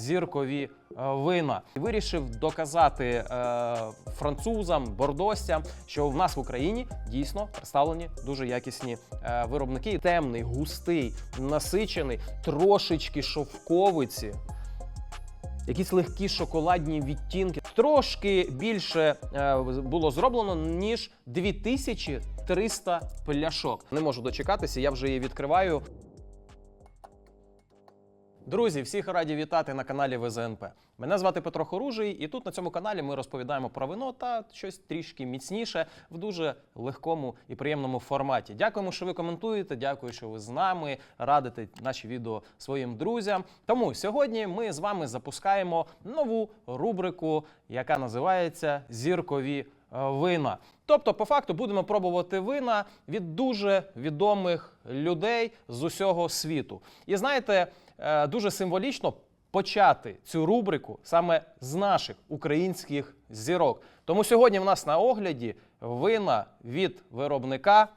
зіркові е, вина. Вирішив доказати е, французам, бордостям, що в нас в Україні дійсно представлені дуже якісні е, виробники. Темний, густий, насичений, трошечки шовковиці. Якісь легкі шоколадні відтінки. Трошки більше було зроблено, ніж 2300 пляшок. Не можу дочекатися, я вже її відкриваю. Друзі, всіх раді вітати на каналі ВЗНП. Мене звати Петро Хоружий, і тут на цьому каналі ми розповідаємо про вино та щось трішки міцніше в дуже легкому і приємному форматі. Дякуємо, що ви коментуєте. Дякую, що ви з нами радите наші відео своїм друзям. Тому сьогодні ми з вами запускаємо нову рубрику, яка називається Зіркові е, вина. Тобто, по факту, будемо пробувати вина від дуже відомих людей з усього світу. І знаєте, дуже символічно почати цю рубрику саме з наших українських зірок. Тому сьогодні в нас на огляді вина від виробника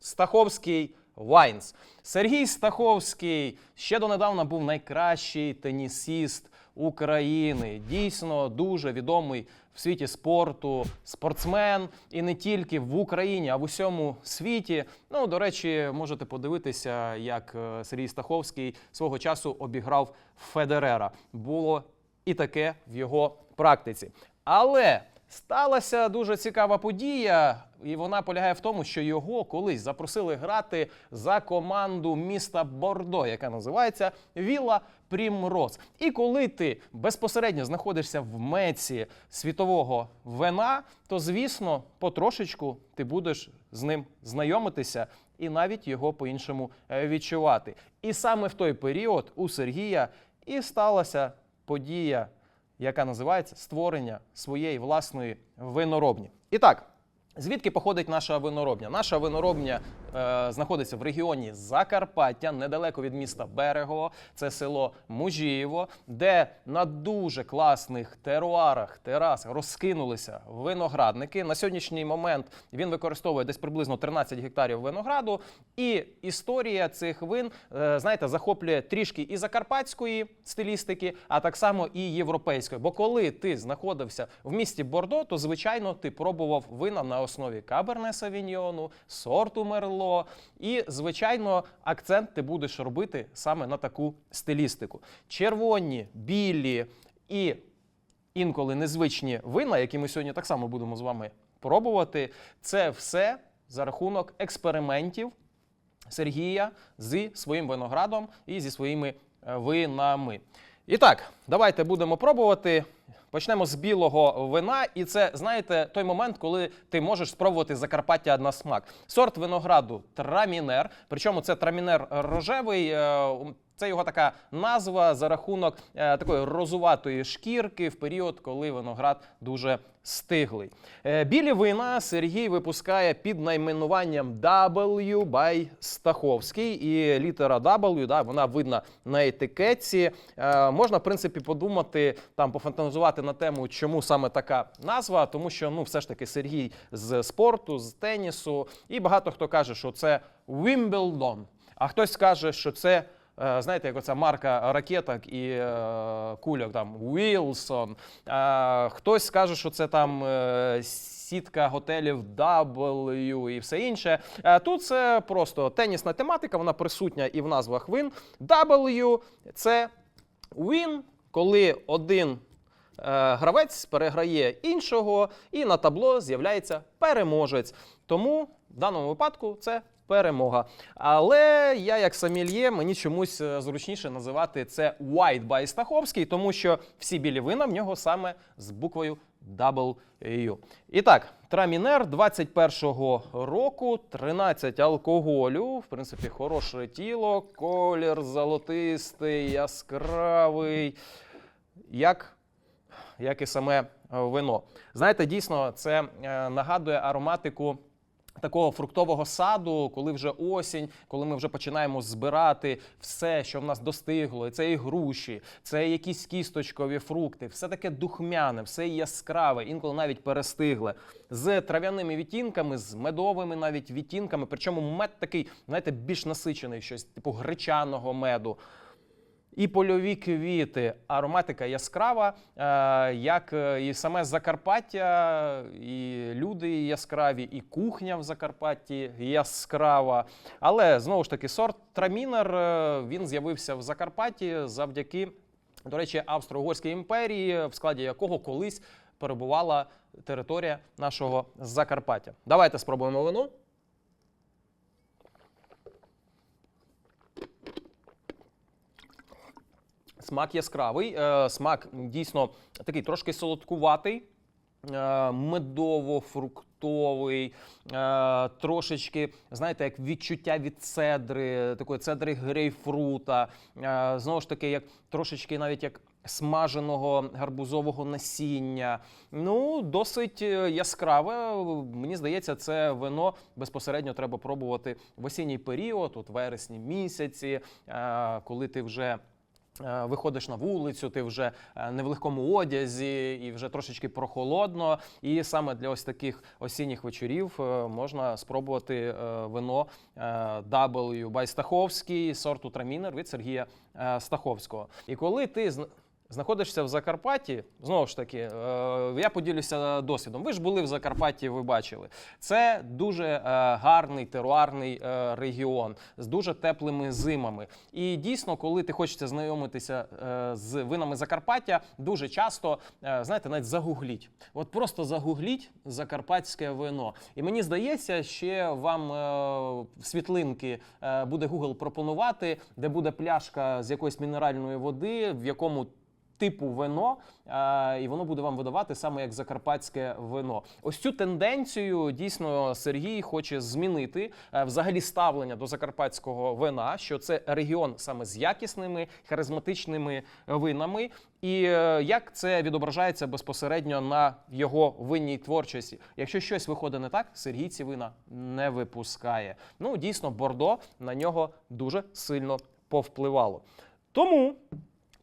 Стаховський Вайнс. Сергій Стаховський ще донедавна був найкращий тенісіст України. Дійсно дуже відомий в світі спорту, спортсмен і не тільки в Україні, а в усьому світі. Ну, до речі, можете подивитися, як е, Сергій Стаховський свого часу обіграв Федерера. Було і таке в його практиці. Але сталася дуже цікава подія, і вона полягає в тому, що його колись запросили грати за команду міста Бордо, яка називається Віла Прімроз. І коли ти безпосередньо знаходишся в меці світового вина, то звісно, потрошечку ти будеш з ним знайомитися і навіть його по-іншому е, відчувати. І саме в той період у Сергія і сталася подія яка називається створення своєї власної виноробні. І так. Звідки походить наша виноробня? Наша виноробня е, знаходиться в регіоні Закарпаття, недалеко від міста Берегово. Це село Мужієво, де на дуже класних теруарах, терасах розкинулися виноградники. На сьогоднішній момент він використовує десь приблизно 13 гектарів винограду. І історія цих вин, е, знаєте, захоплює трішки і закарпатської стилістики, а так само і європейської. Бо коли ти знаходився в місті Бордо, то звичайно ти пробував вина на основі каберне савіньйону, сорту мерло. І, звичайно, акцент ти будеш робити саме на таку стилістику. Червоні, білі і інколи незвичні вина, які ми сьогодні так само будемо з вами пробувати, це все за рахунок експериментів Сергія зі своїм виноградом і зі своїми е, винами. І так, давайте будемо пробувати. Почнемо з білого вина, і це знаєте той момент, коли ти можеш спробувати Закарпаття на смак. Сорт винограду трамінер. Причому це трамінер рожевий. Це його така назва за рахунок е, такої розуватої шкірки в період, коли виноград дуже стиглий. Е, білі вина Сергій випускає під найменуванням W by Стаховський. І літера W, да, вона видна на етикетці. Е, можна, в принципі, подумати, там пофантазувати на тему, чому саме така назва, тому що ну, все ж таки Сергій з спорту, з тенісу. І багато хто каже, що це Wimbledon, а хтось каже, що це. Е, Знаєте, як оця марка ракеток і е, кульок там Wilson. Е, хтось скаже, що це там сітка готелів W і все інше. Тут це просто тенісна тематика, вона присутня і в назвах вин. W – це win, коли один гравець переграє іншого, і на табло з'являється переможець. Тому в даному випадку це перемога. Але я, як самільє, мені чомусь е, зручніше називати це White by Стаховський, тому що всі білі вина в нього саме з буквою W. І так, Трамінер 21-го року, 13 алкоголю. В принципі, хороше тіло, колір золотистий, яскравий. Як як і саме вино. Знаєте, дійсно, це е, нагадує ароматику. Такого фруктового саду, коли вже осінь, коли ми вже починаємо збирати все, що в нас достигло, це і груші, це якісь кісточкові фрукти, все таке духмяне, все яскраве, інколи навіть перестигле, з трав'яними відтінками, з медовими навіть відтінками. Причому мед такий, знаєте, більш насичений, щось типу гречаного меду. І польові квіти, ароматика яскрава, е, як е, і саме Закарпаття, і люди яскраві, і кухня в Закарпатті яскрава. Але знову ж таки, сорт Трамінер е, він з'явився в Закарпатті завдяки, до речі, Австро-Угорській імперії, в складі якого колись перебувала територія нашого Закарпаття. Давайте спробуємо вино. Смак яскравий, е, смак дійсно такий трошки солодкуватий, е, медово-фруктовий, е, трошечки, знаєте, як відчуття від цедри, такої цедри грейпфрута. Знову ж таки, як трошечки навіть як смаженого гарбузового насіння. Ну, досить яскраве. Мені здається, це вино безпосередньо треба пробувати в осінній період, от вересні місяці, коли ти вже. Е, Виходиш на вулицю, ти вже е, не в легкому одязі і вже трошечки прохолодно. І саме для ось таких осінніх вечорів е, можна спробувати вино W by Стаховський сорту Трамінер від Сергія Стаховського. І коли ти знаходишся в Закарпатті, знову ж таки, е, я поділюся досвідом. Ви ж були в Закарпатті, ви бачили. Це дуже е, гарний теруарний е, регіон з дуже теплими зимами. І дійсно, коли ти хочеться знайомитися з винами Закарпаття, дуже часто, знаєте, навіть загугліть. От просто загугліть закарпатське вино. І мені здається, ще вам світлинки буде Google пропонувати, де буде пляшка з якоїсь мінеральної води, в якому типу вино, е, і воно буде вам видавати саме як закарпатське вино. Ось цю тенденцію дійсно Сергій хоче змінити е, взагалі ставлення до закарпатського вина, що це регіон саме з якісними харизматичними винами. І е, як це відображається безпосередньо на його винній творчості? Якщо щось виходить не так, Сергій ці вина не випускає. Ну дійсно, бордо на нього дуже сильно повпливало. Тому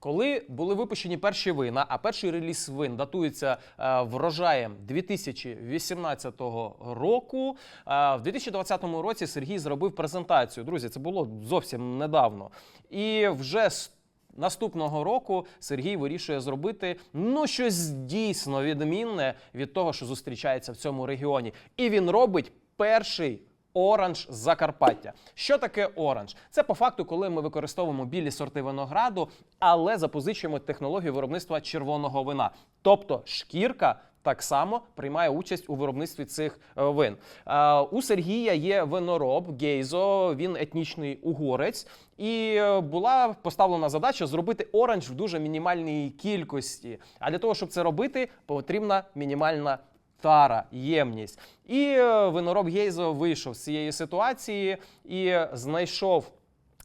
коли були випущені перші вина, а перший реліз вин датується е, врожаєм 2018 року. е, в 2020 році Сергій зробив презентацію. Друзі, це було зовсім недавно. І вже з Наступного року Сергій вирішує зробити ну щось дійсно відмінне від того, що зустрічається в цьому регіоні. І він робить перший оранж Закарпаття. Що таке оранж? Це по факту, коли ми використовуємо білі сорти винограду, але запозичуємо технологію виробництва червоного вина. Тобто шкірка так само приймає участь у виробництві цих е, вин. Е, У Сергія є винороб Гейзо, він етнічний угорець. І е, була поставлена задача зробити оранж в дуже мінімальній кількості. А для того, щоб це робити, потрібна мінімальна тара, ємність. І е, винороб Гейзо вийшов з цієї ситуації і знайшов.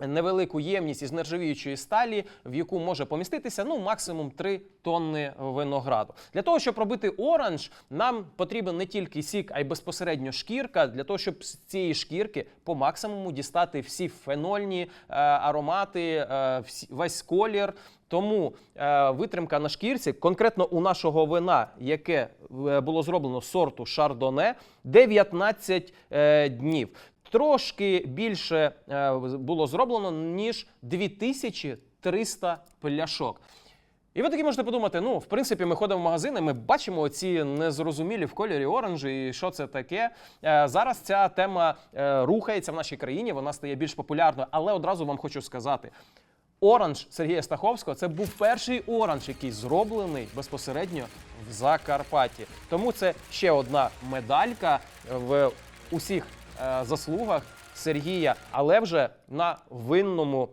Невелику ємність із нержавіючої сталі, в яку може поміститися ну максимум 3 тонни винограду. Для того, щоб робити оранж, нам потрібен не тільки сік, а й безпосередньо шкірка, для того, щоб з цієї шкірки по максимуму дістати всі фенольні е, аромати, е, весь колір. Тому е, витримка на шкірці, конкретно у нашого вина, яке е, було зроблено сорту Шардоне, 19 е, днів. Трошки більше е, було зроблено, ніж 2300 пляшок. І ви таки можете подумати: ну, в принципі, ми ходимо в магазини, ми бачимо ці незрозумілі в кольорі оранжі, і що це таке. Е, Зараз ця тема е, рухається в нашій країні, вона стає більш популярною. Але одразу вам хочу сказати: оранж Сергія Стаховського це був перший оранж, який зроблений безпосередньо в Закарпатті. Тому це ще одна медалька в усіх е, заслугах Сергія, але вже на винному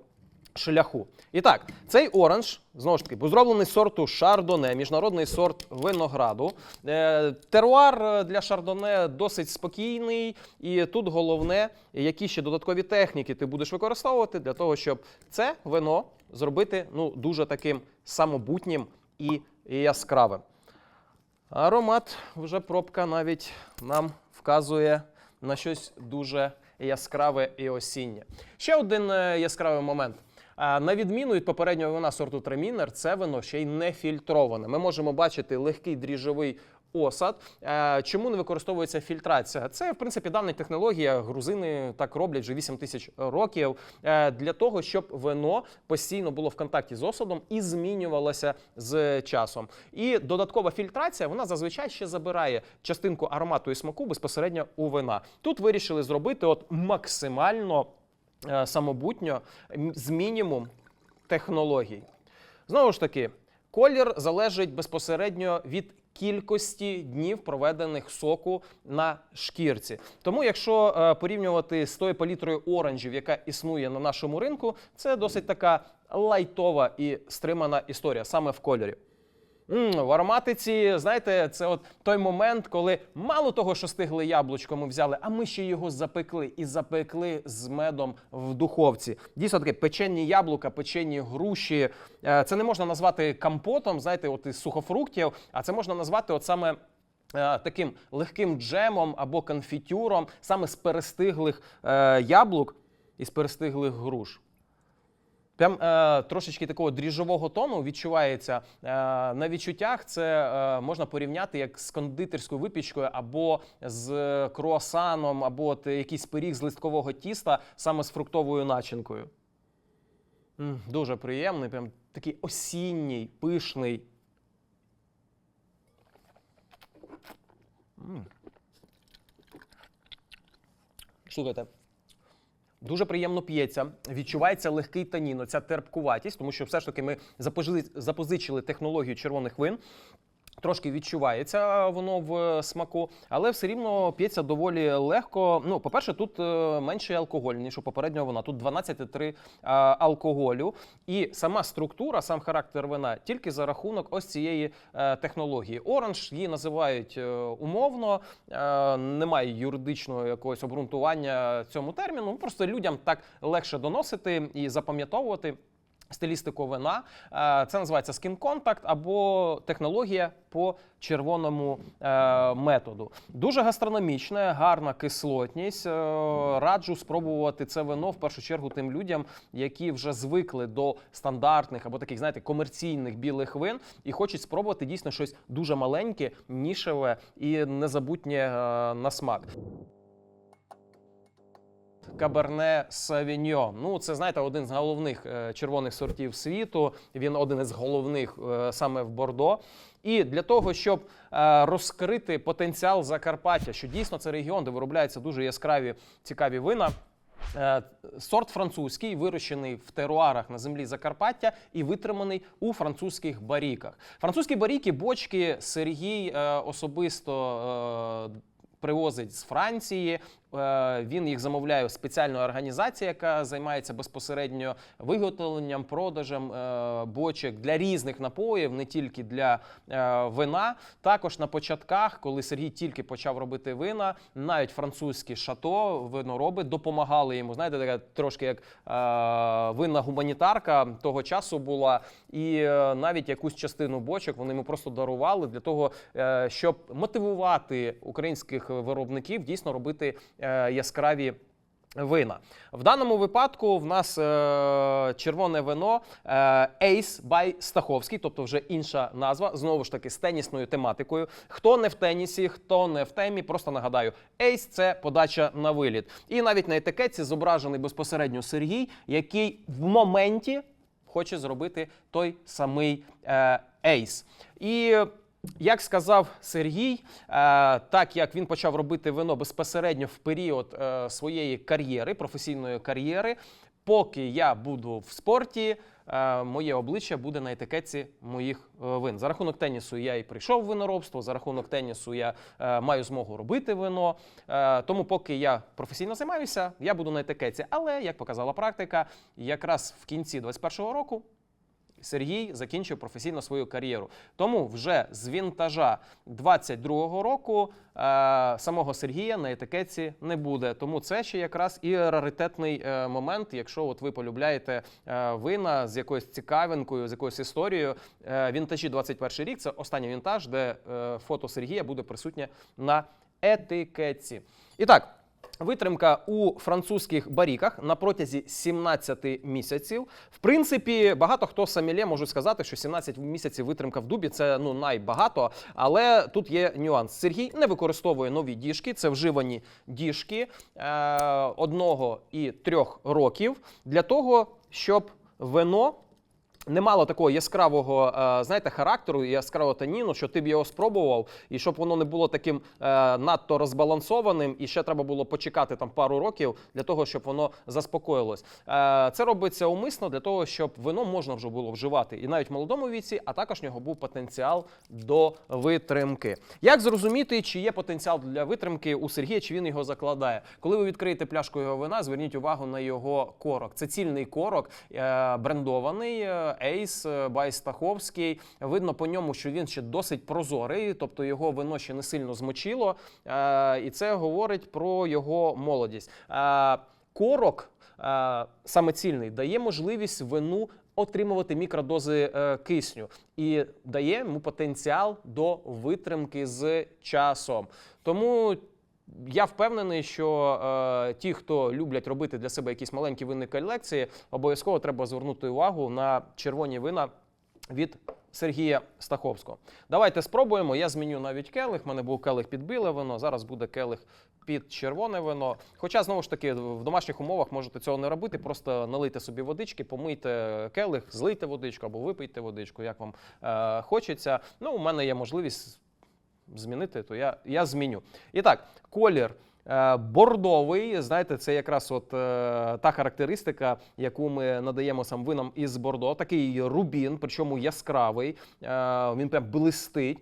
шляху. І так, цей оранж знову ж таки був зроблений з сорту Шардоне, міжнародний сорт винограду. Е, Теруар е, для Шардоне досить спокійний, і тут головне, які ще додаткові техніки ти будеш використовувати для того, щоб це вино зробити ну, дуже таким самобутнім і яскравим. Аромат вже пробка навіть нам вказує на щось дуже яскраве і осіннє. Ще один е, яскравий момент. На відміну від попереднього вина сорту Тремінер, це вино ще й не фільтроване. Ми можемо бачити легкий дріжджовий осад. Чому не використовується фільтрація? Це, в принципі, давня технологія. Грузини так роблять вже 8 тисяч років е, для того, щоб вино постійно було в контакті з осадом і змінювалося з часом. І додаткова фільтрація вона зазвичай ще забирає частинку аромату і смаку безпосередньо у вина. Тут вирішили зробити от максимально самобутньо м- з мінімум технологій. Знову ж таки, колір залежить безпосередньо від кількості днів, проведених соку на шкірці. Тому, якщо е, порівнювати з тою палітрою оранжів, яка існує на нашому ринку, це досить така лайтова і стримана історія саме в кольорі. М, в ароматиці, знаєте, це от той момент, коли мало того, що стигли яблучко, ми взяли, а ми ще його запекли і запекли з медом в духовці. Дійсно таке печені яблука, печені груші. Е, Це не можна назвати компотом, знаєте, от із сухофруктів, а це можна назвати от саме. е, Таким легким джемом або конфітюром саме з перестиглих е, яблук і з перестиглих груш. Прям е, трошечки такого дріжджового тону відчувається е, на відчуттях. Це е, можна порівняти як з кондитерською випічкою, або з круасаном, або от якийсь пиріг з листкового тіста саме з фруктовою начинкою. М, дуже приємний, прям такий осінній, пишний. Слухайте, Дуже приємно п'ється, відчувається легкий танін, ця терпкуватість, тому що все ж таки ми запозичили технологію червоних вин. Трошки відчувається воно в смаку, але все рівно п'ється доволі легко. Ну, по-перше, тут е, менше алкоголь, ніж у попереднього вина. Тут 12,3 алкоголю. І сама структура, сам характер вина тільки за рахунок ось цієї е, технології. Оранж її називають е, умовно, е, немає юридичного якогось обґрунтування цьому терміну. Просто людям так легше доносити і запам'ятовувати. Стилістику вина Е, це називається skin contact або технологія по червоному е, методу. Дуже гастрономічне, гарна кислотність. Е, Раджу спробувати це вино в першу чергу тим людям, які вже звикли до стандартних або таких, знаєте, комерційних білих вин і хочуть спробувати дійсно щось дуже маленьке, нішеве і незабутнє на смак. Каберне Савіньон. Ну, це знаєте, один з головних е, червоних сортів світу. Він один із головних е, саме в Бордо. І для того, щоб е, розкрити потенціал Закарпаття, що дійсно це регіон, де виробляються дуже яскраві цікаві вина. Сорт французький, вирощений в теруарах на землі Закарпаття і витриманий у французьких баріках. Французькі баріки, бочки Сергій особисто. Привозить з Франції, він їх замовляє в спеціальної організації, яка займається безпосередньо виготовленням, продажем е, бочок для різних напоїв, не тільки для е, вина. Також на початках, коли Сергій тільки почав робити вина, навіть французькі шато винороби допомагали йому. Знаєте, така трошки як е, винна гуманітарка того часу була, і е, навіть якусь частину бочок вони йому просто дарували для того, е, щоб мотивувати українських виробників дійсно робити е, яскраві. Вина в даному випадку в нас е, червоне вино е, Ace by Стаховський, тобто вже інша назва, знову ж таки з тенісною тематикою. Хто не в тенісі, хто не в темі, просто нагадаю, Ace – це подача на виліт. І навіть на етикетці зображений безпосередньо Сергій, який в моменті хоче зробити той самий е, Ace. І як сказав Сергій, е, так як він почав робити вино безпосередньо в період е, своєї кар'єри, професійної кар'єри, поки я буду в спорті, е, моє обличчя буде на етикетці моїх вин. За рахунок тенісу я і прийшов в виноробство, за рахунок тенісу я маю змогу робити вино. Тому, поки я професійно займаюся, я буду на етикетці. Але як показала практика, якраз в кінці 2021 року. Сергій закінчив професійно свою кар'єру. Тому вже з вінтажа 22-го року е, самого Сергія на етикетці не буде. Тому це ще якраз і раритетний е, момент, якщо от ви полюбляєте е, вина з якоюсь цікавинкою, з якоюсь історією. Е, вінтажі 21 рік це останній вінтаж, де е, фото Сергія буде присутнє на етикетці. І так. Витримка у французьких баріках на протязі 17 місяців. В принципі, багато хто самілє можуть сказати, що 17 місяців витримка в дубі це ну найбагато. Але тут є нюанс. Сергій не використовує нові діжки, це вживані діжки е, одного і трьох років для того, щоб вино не мало такого яскравого, е, знаєте, характеру, яскравого таніну, що ти б його спробував, і щоб воно не було таким е, надто розбалансованим, і ще треба було почекати там пару років для того, щоб воно заспокоїлось. Е, Це робиться умисно для того, щоб вино можна вже було вживати і навіть в молодому віці, а також в нього був потенціал до витримки. Як зрозуміти, чи є потенціал для витримки у Сергія, чи він його закладає? Коли ви відкриєте пляшку його вина, зверніть увагу на його корок. Це цільний корок, брендований. Е, Ейс Бай Стаховський. Видно по ньому, що він ще досить прозорий, тобто його вино ще не сильно змочило. Е, І це говорить про його молодість. Е, Корок, е, саме цільний, дає можливість вину. Отримувати мікродози е, кисню і дає йому потенціал до витримки з часом. Тому я впевнений, що е, ті, хто люблять робити для себе якісь маленькі винні колекції, обов'язково треба звернути увагу на червоні вина від Сергія Стаховського. Давайте спробуємо. Я зміню навіть келих. У мене був келих під біле вино. Зараз буде келих під червоне вино. Хоча, знову ж таки, в домашніх умовах можете цього не робити. Просто налийте собі водички, помийте келих, злийте водичку або випийте водичку, як вам е, хочеться. Ну, у мене є можливість змінити, то я, я зміню. І так, колір. е, Бордовий, знаєте, це якраз от е, та характеристика, яку ми надаємо сам винам із Бордо. Такий рубін, причому яскравий, е, він прям блистить.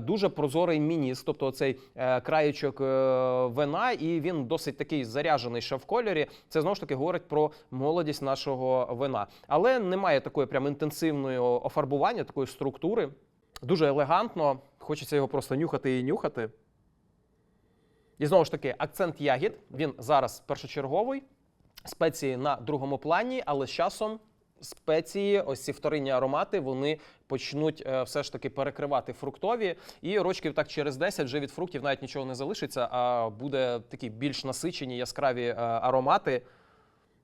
Дуже прозорий мініс, тобто цей краєчок вина, і він досить такий заряджений ще в кольорі. Це знову ж таки говорить про молодість нашого вина. Але немає такої прям інтенсивної офарбування, такої структури. Дуже елегантно. Хочеться його просто нюхати і нюхати. І знову ж таки, акцент ягід. Він зараз першочерговий. Спеції на другому плані, але з часом спеції, ось ці вторинні аромати, вони почнуть е, все ж таки перекривати фруктові. І рочків так через 10 вже від фруктів навіть нічого не залишиться, а буде такі більш насичені, яскраві е, аромати.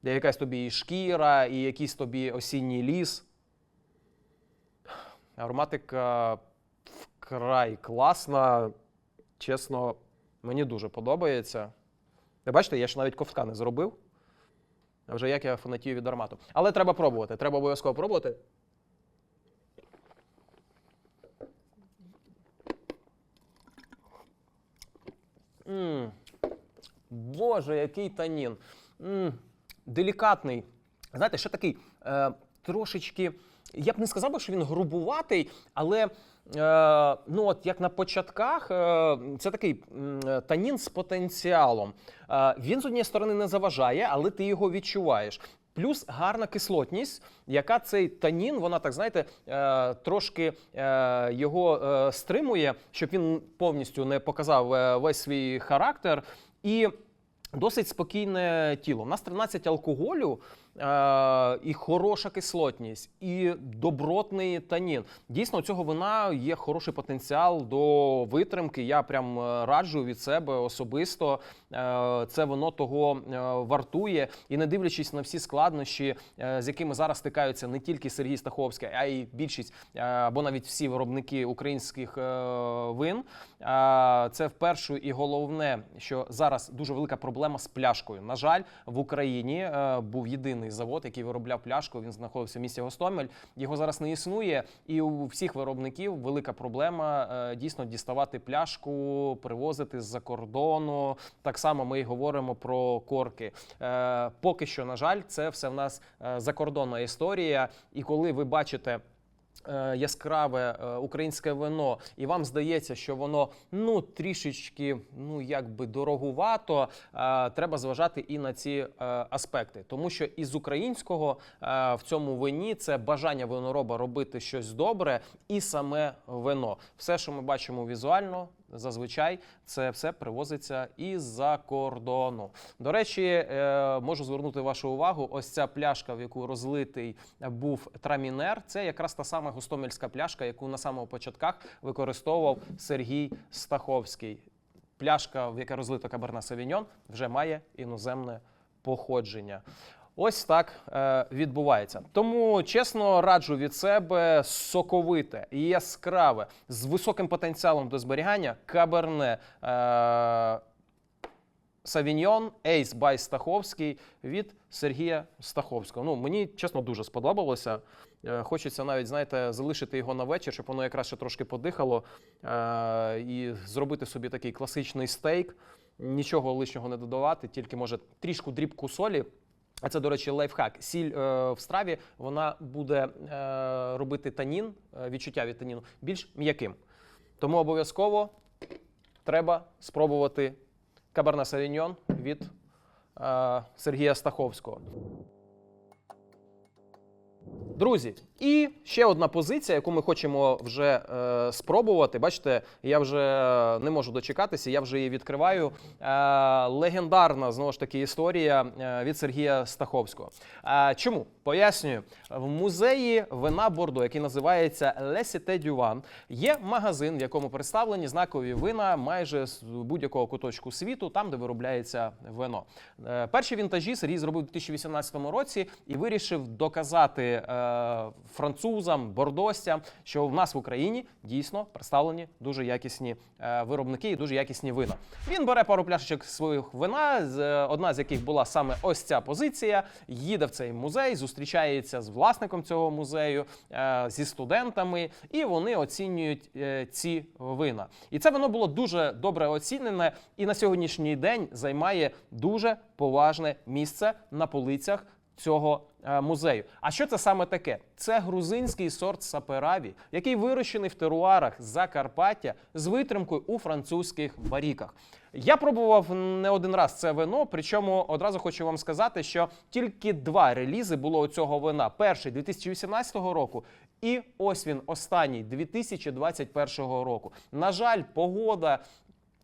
Де якась тобі і шкіра, і якийсь тобі осінній ліс. Ароматика вкрай класна. Чесно, мені дуже подобається. Ви бачите, я ж навіть ковтка не зробив. А вже як я фанатію від аромату. Але треба пробувати. Треба обов'язково пробувати. М, Боже, який танін. М, Делікатний. Знаєте, ще такий е, трошечки. Я б не сказав, би, що він грубуватий, але е, ну от як на початках, е, це такий е, танін з потенціалом. Е, він з однієї сторони не заважає, але ти його відчуваєш. Плюс гарна кислотність, яка цей танін, вона так знаєте, е, трошки е, його е, стримує, щоб він повністю не показав весь свій характер. І Досить спокійне тіло. У нас 13 алкоголю і хороша кислотність, і добротний танін. Дійсно, у цього вина є хороший потенціал до витримки. Я прям е, раджу від себе особисто. Е, це воно того е, вартує. І не дивлячись на всі складнощі, е, з якими зараз стикаються не тільки Сергій Стаховський, а й більшість е, або навіть всі виробники українських е, вин. Е, Це вперше і головне, що зараз дуже велика проблема з пляшкою. На жаль, в Україні е, був єдиний завод, який виробляв пляшку. Він знаходився в місті Гостомель. Його зараз не існує, і у всіх виробників велика проблема е, дійсно діставати пляшку, привозити з-за кордону. Так само ми й говоримо про корки. Е, Поки що, на жаль, це все в нас е, закордонна історія. І коли ви бачите. Е, Яскраве е, українське вино, і вам здається, що воно ну трішечки, ну якби дорогувато. е, Треба зважати і на ці аспекти, тому що із українського в цьому вині це бажання винороба робити щось добре, і саме вино. Все, що ми бачимо візуально, зазвичай це все привозиться із-за кордону. До речі, е, можу звернути вашу увагу. Ось ця пляшка, в яку розлитий був трамінер. Це якраз та сама гостомельська пляшка, яку на самому початках використовував Сергій Стаховський. пляшка, в яке розлито Каберне Савіньон, вже має іноземне походження. Ось так е, відбувається. Тому чесно раджу від себе соковите, яскраве, з високим потенціалом до зберігання каберне. Е, Савіньйон Ейс Бай Стаховський від Сергія Стаховського. Ну, мені чесно дуже сподобалося. Е, Хочеться навіть, знаєте, залишити його на вечір, щоб воно якраз ще трошки подихало і зробити собі такий класичний стейк. Нічого лишнього не додавати, тільки може трішку дрібку солі. А це, до речі, лайфхак. Сіль е, в страві вона буде е, робити танін, е, відчуття від таніну більш м'яким. Тому обов'язково треба спробувати каберна Савіньон від е, Сергія Стаховського. Друзі, і ще одна позиція, яку ми хочемо вже е, спробувати. Бачите, я вже не можу дочекатися, я вже її відкриваю. Е, легендарна знову ж таки історія е, від Сергія Стаховського. Е, чому? Пояснюю, в музеї вина Бордо, який називається du Vin, є магазин, в якому представлені знакові вина майже з будь-якого куточку світу, там де виробляється вино. Е, перші вінтажі Сергій зробив у 2018 році і вирішив доказати е, французам, бордостям, що в нас в Україні дійсно представлені дуже якісні е, виробники і дуже якісні вина. Він бере пару пляшечок своїх вина, одна з яких була саме ось ця позиція. Їде в цей музей, зустрічається з власником цього музею, е, зі студентами, і вони оцінюють е, ці вина. І це вино було дуже добре оцінене, і на сьогоднішній день займає дуже поважне місце на полицях цього музею. А що це саме таке? Це грузинський сорт сапераві, який вирощений в теруарах Закарпаття з витримкою у французьких баріках. Я пробував не один раз це вино, причому одразу хочу вам сказати, що тільки два релізи було у цього вина: перший 2018 року. І ось він останній 2021 року. На жаль, погода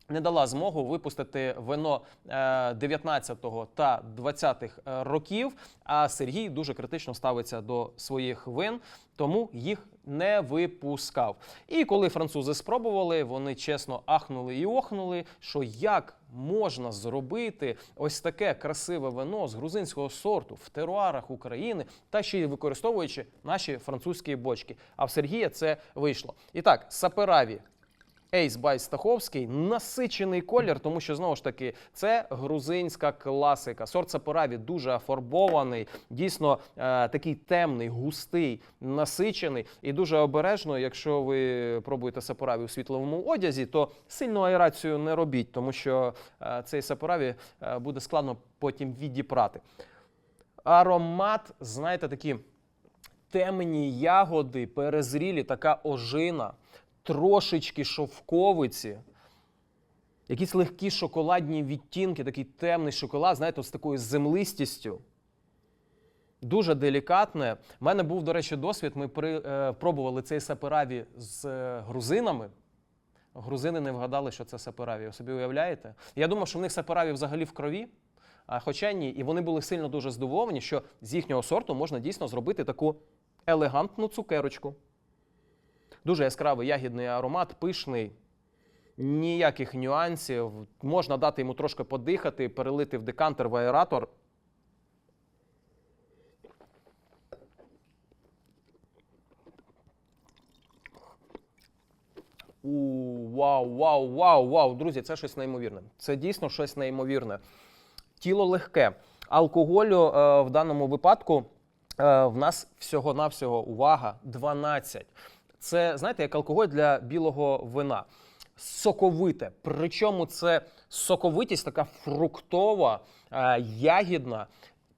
не дала змогу випустити вино е, 19-го та 20-х е, років. А Сергій дуже критично ставиться до своїх вин, тому їх не випускав. І коли французи спробували, вони чесно ахнули і охнули, що як можна зробити ось таке красиве вино з грузинського сорту в теруарах України та ще й використовуючи наші французькі бочки. А в Сергія це вийшло. І так, сапераві Ейс Бай Стаховський насичений колір, тому що знову ж таки це грузинська класика. Сорт сапераві дуже афарбований, дійсно е, такий темний, густий, насичений і дуже обережно. Якщо ви пробуєте сапераві у світловому одязі, то сильну аерацію не робіть, тому що е, цей сапераві е, буде складно потім відіпрати. Аромат, знаєте, такі темні ягоди, перезрілі, така ожина, трошечки шовковиці, якісь легкі шоколадні відтінки, такий темний шоколад, знаєте, з такою землистістю. Дуже делікатне. У мене був, до речі, досвід. Ми при, е, пробували цей сапераві з е, грузинами. Грузини не вгадали, що це сапераві. Ви собі уявляєте? Я думав, що в них сапераві взагалі в крові. А хоча ні, і вони були сильно дуже здивовані, що з їхнього сорту можна дійсно зробити таку елегантну цукерочку. Дуже яскравий ягідний аромат, пишний, ніяких нюансів. Можна дати йому трошки подихати, перелити в декантер в аератор. У, вау, вау, вау, вау. Друзі, це щось неймовірне. Це дійсно щось неймовірне. Тіло легке. Алкоголю е, в даному випадку е, в нас всього-навсього увага 12. Це, знаєте, як алкоголь для білого вина. Соковите. Причому це соковитість така фруктова, е, ягідна.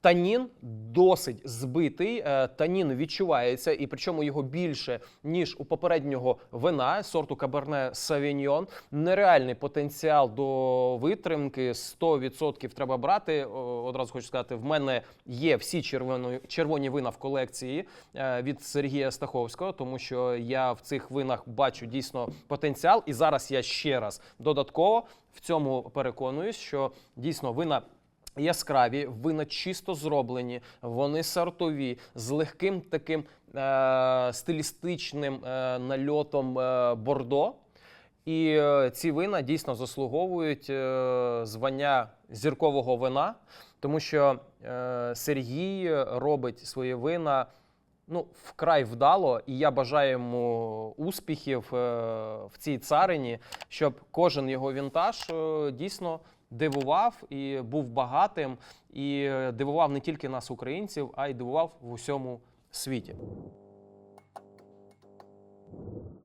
Танін досить збитий, е, танін відчувається, і причому його більше, ніж у попереднього вина сорту Каберне Савіньйон. Нереальний потенціал до витримки 100% треба брати. Одразу хочу сказати, в мене є всі червоні, червоні вина в колекції е, від Сергія Стаховського, тому що я в цих винах бачу дійсно потенціал. І зараз я ще раз додатково в цьому переконуюсь, що дійсно вина яскраві, вина чисто зроблені, вони сортові, з легким таким е, стилістичним е, нальотом е, бордо. І е, ці вина дійсно заслуговують е, звання зіркового вина, тому що е, Сергій робить свої вина ну, вкрай вдало, і я бажаю йому успіхів в цій царині, щоб кожен його вінтаж дійсно дивував і був багатим, і дивував не тільки нас, українців, а й дивував в усьому світі.